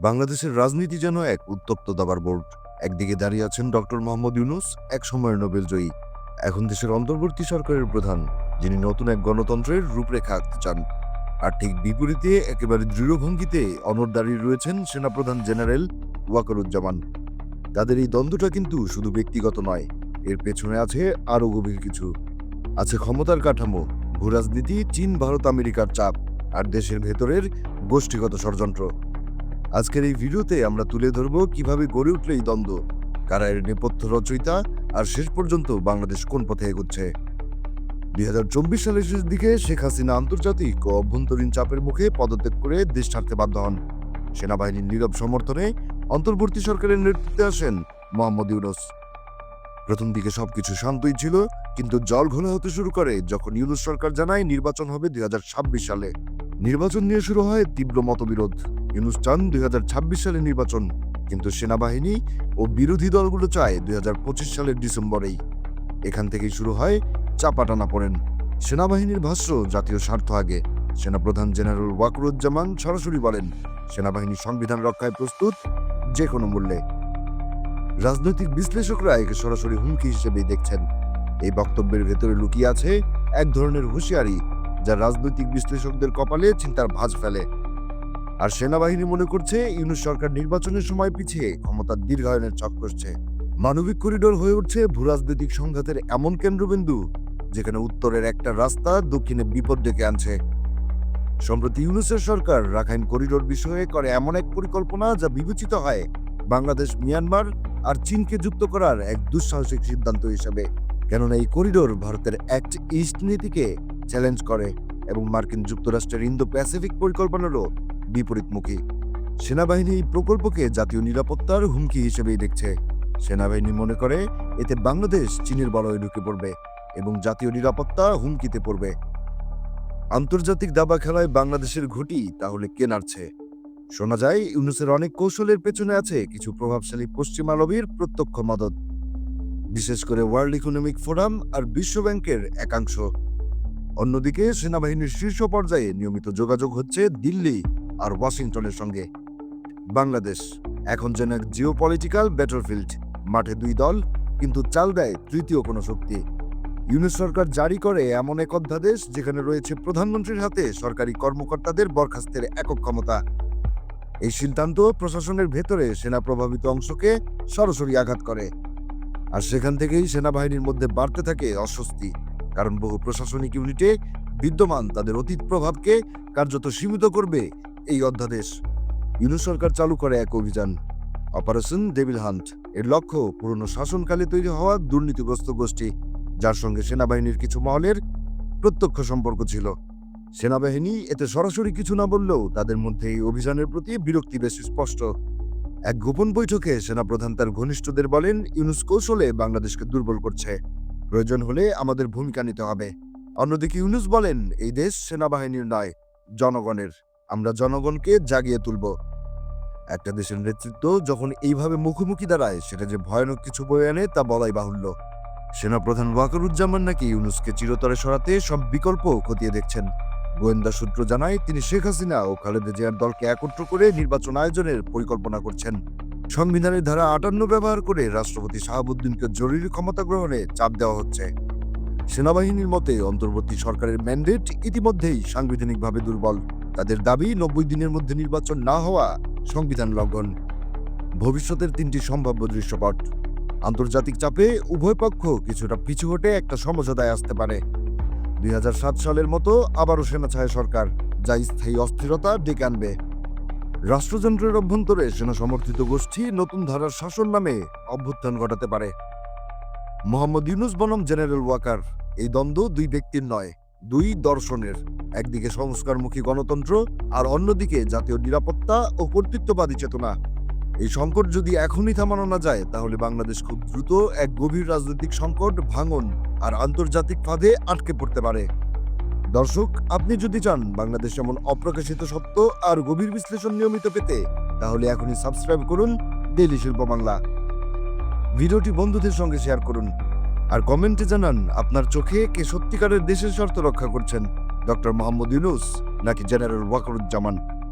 বাংলাদেশের রাজনীতি যেন এক উত্তপ্ত দাবার বোর্ড। একদিকে দাঁড়িয়ে আছেন ডক্টর মোহাম্মদ ইউনুস, এক সময়ের নোবেল জয়ী এখন দেশের অন্তর্বর্তী সরকারের প্রধান, যিনি নতুন এক গণতন্ত্রের রূপরেখা আঁকতে চান। আর ঠিক বিপরীতে, একেবারে দৃঢ় ভঙ্গিতে অনর দাঁড়িয়ে রয়েছেন সেনাপ্রধান জেনারেল ওয়াকারুজ্জামান। তাদের এই দ্বন্দ্বটা কিন্তু শুধু ব্যক্তিগত নয়, এর পেছনে আছে আরও গভীর কিছু। আছে ক্ষমতার কাঠামো, ভূরাজনীতি, চীন, ভারত, আমেরিকার চাপ, আর দেশের ভেতরের গোষ্ঠীগত ষড়যন্ত্র। আজকের এই ভিডিওতে আমরা তুলে ধরব কীভাবে গড়ে উঠল এই দ্বন্দ্ব, কারা এর নেপথ্য রচয়িতা, আর শেষ পর্যন্ত বাংলাদেশ কোন পথে এগোচ্ছে? দুই হাজার চব্বিশ সালের শেষ দিকে শেখ হাসিনা আন্তর্জাতিক ও অভ্যন্তরীণ চাপের মুখে পদত্যাগ করে দেশ ছাড়তে বাধ্য হন। সেনাবাহিনীর নীরব সমর্থনে অন্তর্বর্তী সরকারের নেতৃত্বে আসেন মোহাম্মদ ইউনুস। প্রথম দিকে সবকিছু শান্তই ছিল, কিন্তু জল ঘোলা হতে শুরু করে যখন ইউনুস সরকার জানায় নির্বাচন হবে দুই হাজার ছাব্বিশ সালে। নির্বাচন নিয়ে শুরু হয় তীব্র মতবিরোধ। ইউনুস চান দুই সালে নির্বাচন, কিন্তু সেনাবাহিনী ও বিরোধী দলগুলো চায় দু হাজার পঁচিশ সালের ডিসেম্বরেই। এখান থেকেই শুরু হয় চাপাটানা পড়েন। সেনাবাহিনীর ভাষ্য, জাতীয় স্বার্থ আগে। সেনাপ্রধান জেনারেল ওয়াকরুজ্জামান সরাসরি বলেন সেনাবাহিনী সংবিধান রক্ষায় প্রস্তুত যে কোনো মূল্যে। রাজনৈতিক বিশ্লেষকরা একে সরাসরি হুমকি হিসেবেই দেখছেন। এই বক্তব্যের ভেতরে লুকিয়ে আছে এক ধরনের হুঁশিয়ারি, যা রাজনৈতিক বিশ্লেষকদের কপালে চিন্তার ভাঁজ ফেলে। আর সেনাবাহিনী মনে করছে ইউনুস সরকার নির্বাচনের সময় পিছিয়ে ক্ষমতার দীর্ঘায়নের ছক করছে। মানবিক করিডোর হয়ে উঠছে ভূরাজনৈতিক সংঘাতের এমন কেন্দ্রবিন্দু, যেখানে উত্তরের একটা রাস্তা দক্ষিণে বিপদ ডেকে আনছে। সম্প্রতি ইউনুসের সরকার রাখাইন করিডোর বিষয়ে করে এমন এক পরিকল্পনা যা বিবেচিত হয় বাংলাদেশ, মিয়ানমার আর চীনকে যুক্ত করার এক দুঃসাহসিক সিদ্ধান্ত হিসেবে। কেননা এই করিডোর ভারতের অ্যাক্ট ইস্ট নীতিকে চ্যালেঞ্জ করে এবং মার্কিন যুক্তরাষ্ট্রের ইন্দো প্যাসিফিক পরিকল্পনারও বিপরীতমুখী। সেনাবাহিনী এই প্রকল্পকে জাতীয় নিরাপত্তার হুমকি হিসেবেই দেখছে। সেনাবাহিনী মনে করে এতে বাংলাদেশ চীনের বলয়ে ঢুকে পড়বে এবং জাতীয় নিরাপত্তা হুমকিতে পড়বে। আন্তর্জাতিক দাবা খেলায় বাংলাদেশের ঘটি তাহলে কে নাড়ছে? শোনা যায়, ইউনুসের অনেক কৌশলের পেছনে আছে কিছু প্রভাবশালী পশ্চিমা লবির প্রত্যক্ষ মদত। বিশেষ করে ওয়ার্ল্ড ইকোনমিক ফোরাম আর বিশ্ব ব্যাংকের একাংশ। অন্যদিকে সেনাবাহিনীর শীর্ষ পর্যায়ে নিয়মিত যোগাযোগ হচ্ছে দিল্লি। আর ওয়াশিংটনের সঙ্গে। বাংলাদেশ এখন যেন এক জিও পলিটিক্যাল ব্যাটলফিল্ড মাঠে দুই দল, কিন্তু চাল দেয় তৃতীয় কোনো শক্তি। ইউনিট সরকার জারি করে এমন এক অধ্যাদেশ যেখানে রয়েছে প্রধানমন্ত্রীর হাতে সরকারি কর্মকর্তাদের বরখাস্তের একক ক্ষমতা। এই সিদ্ধান্ত প্রশাসনের ভেতরে সেনা প্রভাবিত অংশকে সরাসরি আঘাত করে। আর সেখান থেকেই সেনাবাহিনীর মধ্যে বাড়তে থাকে অস্বস্তি, কারণ বহু প্রশাসনিক ইউনিটে বিদ্যমান তাদের অতীত প্রভাবকে কার্যত সীমিত করবে এই অধ্যাদেশ। ইউনুস সরকার চালু করে এক অভিযান। অপারেশন ডেভিল হান্ট এর লক্ষ্য পুরনো শাসনকালে তৈরি হওয়া দুর্নীতিগ্রস্ত গোষ্ঠী, যার সঙ্গে সেনাবাহিনীর কিছু মহলের প্রত্যক্ষ সম্পর্ক ছিল। সেনাবাহিনী এতে সরাসরি কিছু না বললেও তাদের মধ্যে এই অভিযানের প্রতি বিরক্তি বেশি স্পষ্ট। এক গোপন বৈঠকে সেনাপ্রধান তার ঘনিষ্ঠদের বলেন, ইউনুস কৌশলে বাংলাদেশকে দুর্বল করছে। প্রয়োজন হলে আমাদের ভূমিকা নিতে হবে। অন্যদিকে ইউনুস বলেন, এই দেশ সেনাবাহিনীর নয়, জনগণের। আমরা জনগণকে জাগিয়ে তুলব। একটা দেশের নেতৃত্ব যখন এইভাবে মুখোমুখি দাঁড়ায়, সেটা যে ভয়ানক কিছু বয়ে আনে তা বলাই বাহুল্য। সেনাপ্রধান ওয়াকারুজ্জামান নাকি ইউনুসকে চিরতরে সরাতে সব বিকল্প খতিয়ে দেখছেন। গোয়েন্দা সূত্র জানায়, তিনি শেখ হাসিনা ও খালেদা জিয়ার দলকে একত্র করে নির্বাচন আয়োজনের পরিকল্পনা করছেন। সংবিধানের ধারা আটান্ন ব্যবহার করে রাষ্ট্রপতি শাহাবুদ্দিনকে জরুরি ক্ষমতা গ্রহণে চাপ দেওয়া হচ্ছে। সেনাবাহিনীর মতে, অন্তর্বর্তী সরকারের ম্যান্ডেট ইতিমধ্যেই সাংবিধানিকভাবে দুর্বল। তাদের দাবি নব্বই দিনের মধ্যে নির্বাচন না হওয়া সংবিধান লঙ্ঘন। ভবিষ্যতের তিনটি সম্ভাব্য দৃশ্যপট। আন্তর্জাতিক চাপে উভয় পক্ষ কিছুটা পিছু হটে একটা সমঝোতায় আসতে পারে। দুই হাজার সাত সালের মতো আবারও সেনাছায়া সরকার, যা স্থায়ী অস্থিরতা ডেকে আনবে। রাষ্ট্রযন্ত্রের অভ্যন্তরে সেনা সমর্থিত গোষ্ঠী নতুন ধারার শাসন নামে অভ্যুত্থান ঘটাতে পারে। মোহাম্মদ ইউনুস বনম জেনারেল ওয়াকার, এই দ্বন্দ্ব দুই ব্যক্তির নয়। দুই দর্শনের, একদিকে সংস্কারমুখী গণতন্ত্র আর অন্যদিকে জাতীয় নিরাপত্তা ও কর্তৃত্ববাদী চেতনা। এই সংকট যদি এখনই থামানো না যায়, তাহলে বাংলাদেশ খুব দ্রুত এক গভীর রাজনৈতিক সংকট, ভাঙন আর আন্তর্জাতিক ফাঁদে আটকে পড়তে পারে। দর্শক, আপনি যদি চান বাংলাদেশ এমন অপ্রকাশিত সত্য আর গভীর বিশ্লেষণ নিয়মিত পেতে, তাহলে এখনই সাবস্ক্রাইব করুন ডেইলি শিল্প বাংলা। ভিডিওটি বন্ধুদের সঙ্গে শেয়ার করুন। আর কমেন্টে জানান, আপনার চোখে কে সত্যিকারের দেশের স্বার্থ রক্ষা করছেন? ডক্টর মোহাম্মদ ইউনুস নাকি জেনারেল ওয়াকরুজ্জামান?